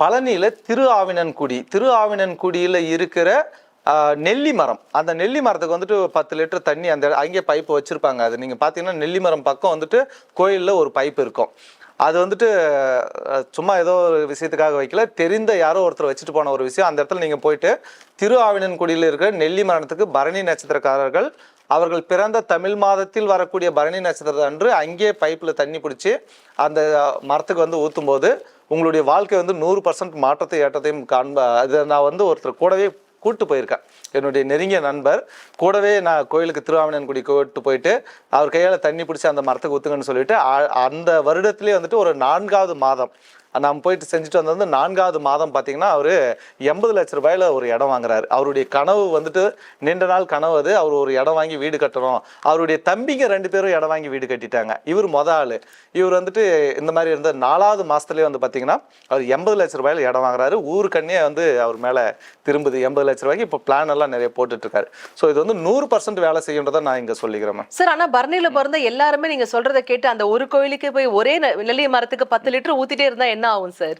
பழனியில் திரு ஆவினன்குடி திரு ஆவினன்குடியில் இருக்கிற நெல்லி மரம் அந்த நெல்லி மரத்துக்கு வந்துட்டு பத்து லிட்டர் தண்ணி அந்த அங்கே பைப்பு வச்சுருப்பாங்க. அது நீங்கள் பார்த்தீங்கன்னா நெல்லி மரம் பக்கம் வந்துட்டு கோயிலில் ஒரு பைப் இருக்கும். அது வந்துட்டு சும்மா ஏதோ ஒரு விஷயத்துக்காக வைக்கல. தெரிந்த யாரோ ஒருத்தர் வச்சுட்டு போன ஒரு விஷயம். அந்த இடத்துல நீங்கள் போயிட்டு திரு ஆவினன்குடியில் இருக்கிற நெல்லி மரணத்துக்கு பரணி நட்சத்திரக்காரர்கள் அவர்கள் பிறந்த தமிழ் மாதத்தில் வரக்கூடிய பரணி நட்சத்திரம் அன்று அங்கேயே பைப்பில் தண்ணி பிடிச்சி அந்த மரத்துக்கு வந்து ஊற்றும் போது உங்களுடைய வாழ்க்கை வந்து நூறு பர்சன்ட் மாற்றத்தை ஏற்றத்தையும் காண்ப அதை நான் வந்து ஒருத்தர் கூடவே கூட்டு போயிருக்கேன். என்னுடைய நெருங்கிய நண்பர் கூடவே நான் கோயிலுக்கு திருவாவினன்குடி கூட்டு போயிட்டு அவர் கையால் தண்ணி பிடிச்சி அந்த மரத்துக்கு ஊற்றுங்கன்னு சொல்லிட்டு அந்த வருடத்திலே வந்துட்டு ஒரு நான்காவது மாதம் நாம் போயிட்டு செஞ்சுட்டு வந்தது வந்து நான்காவது மாதம் பார்த்தீங்கன்னா அவர் எண்பது லட்ச ரூபாயில ஒரு இடம் வாங்குறாரு. அவருடைய கனவு வந்துட்டு நீண்ட நாள் கனவு அது. அவர் ஒரு இடம் வாங்கி வீடு கட்டணும். அவருடைய தம்பிங்க ரெண்டு பேரும் இடம் வாங்கி வீடு கட்டிட்டாங்க. இவர் மொத ஆள். இவர் வந்துட்டு இந்த மாதிரி இருந்த நாலாவது மாதத்துலேயே வந்து பார்த்தீங்கன்னா அவர் எண்பது லட்ச ரூபாயில இடம் வாங்குறாரு. ஊருக்கண்ணே வந்து அவர் மேலே திரும்புது. எண்பது லட்ச ரூபாய்க்கு இப்போ பிளான் எல்லாம் நிறைய போட்டுட்ருக்காரு. ஸோ இது வந்து நூறு பர்சன்ட் வேலை செய்யுன்றதை நான் இங்கே சொல்லிக்கிறேன் சார் ஆனால் பர்னியில் பிறந்த எல்லாருமே நீங்கள் சொல்கிறத கேட்டு அந்த ஒரு கோயிலுக்கு போய் ஒரே நெல்லி நெல்லிய மரத்துக்கு பத்து லிட்டர் ஊற்றிட்டே இருந்தால் என்ன ஆகும் சார்